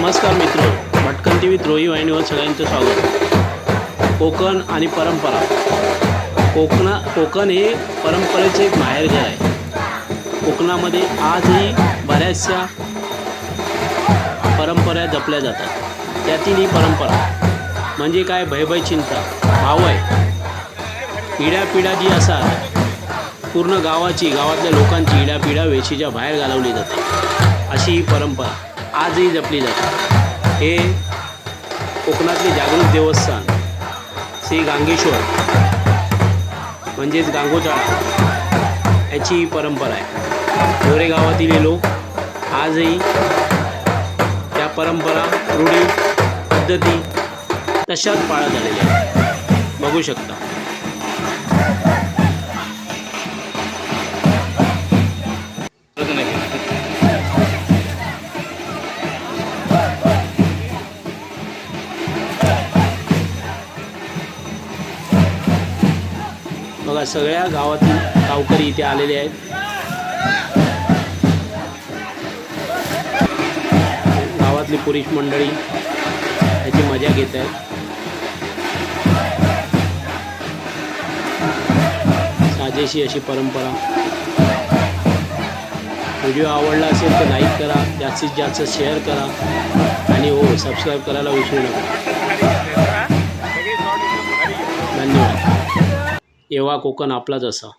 नमस्कार मित्र भटकन T V रोही वाहिनीवर सगळ्यांचं स्वागत. कोकण आणि परंपरा. कोकणा कोकण हे परंपरेचे एक माहेरघर आहे. कोकणामध्ये आजही बऱ्याचशा परंपरा जपल्या जातात. त्यातील ही परंपरा म्हणजे काय? भयभय चिंता भाव आहे जी असतात पूर्ण गावाची गावातल्या लोकांची इडापिडा वेशीच्या बाहेर घालवली जाते. अशी ही परंपरा. आजही जपली जाते. हे कोकणातले जागृत देवस्थान श्री गांगेश्वर म्हणजेच गांगोचाळा याची परंपरा आहे. गोरे गावातील लोक आजही त्या परंपरा रूढी पद्धती तशाच पाळत आलेल्या आहेत. बघू शकता. बघा सगळ्या गावातील गावकरी इथे आलेले आहेत. गावातली पुरुष मंडळी याची मजा घेत आहेत. साजेशी अशी परंपरा. व्हिडिओ आवडला असेल तर लाईक करा जास्तीत जास्त शेअर करा. आणि हो सबस्क्राईब करायला विसरू नका. येवा कोकण आपलाच असा.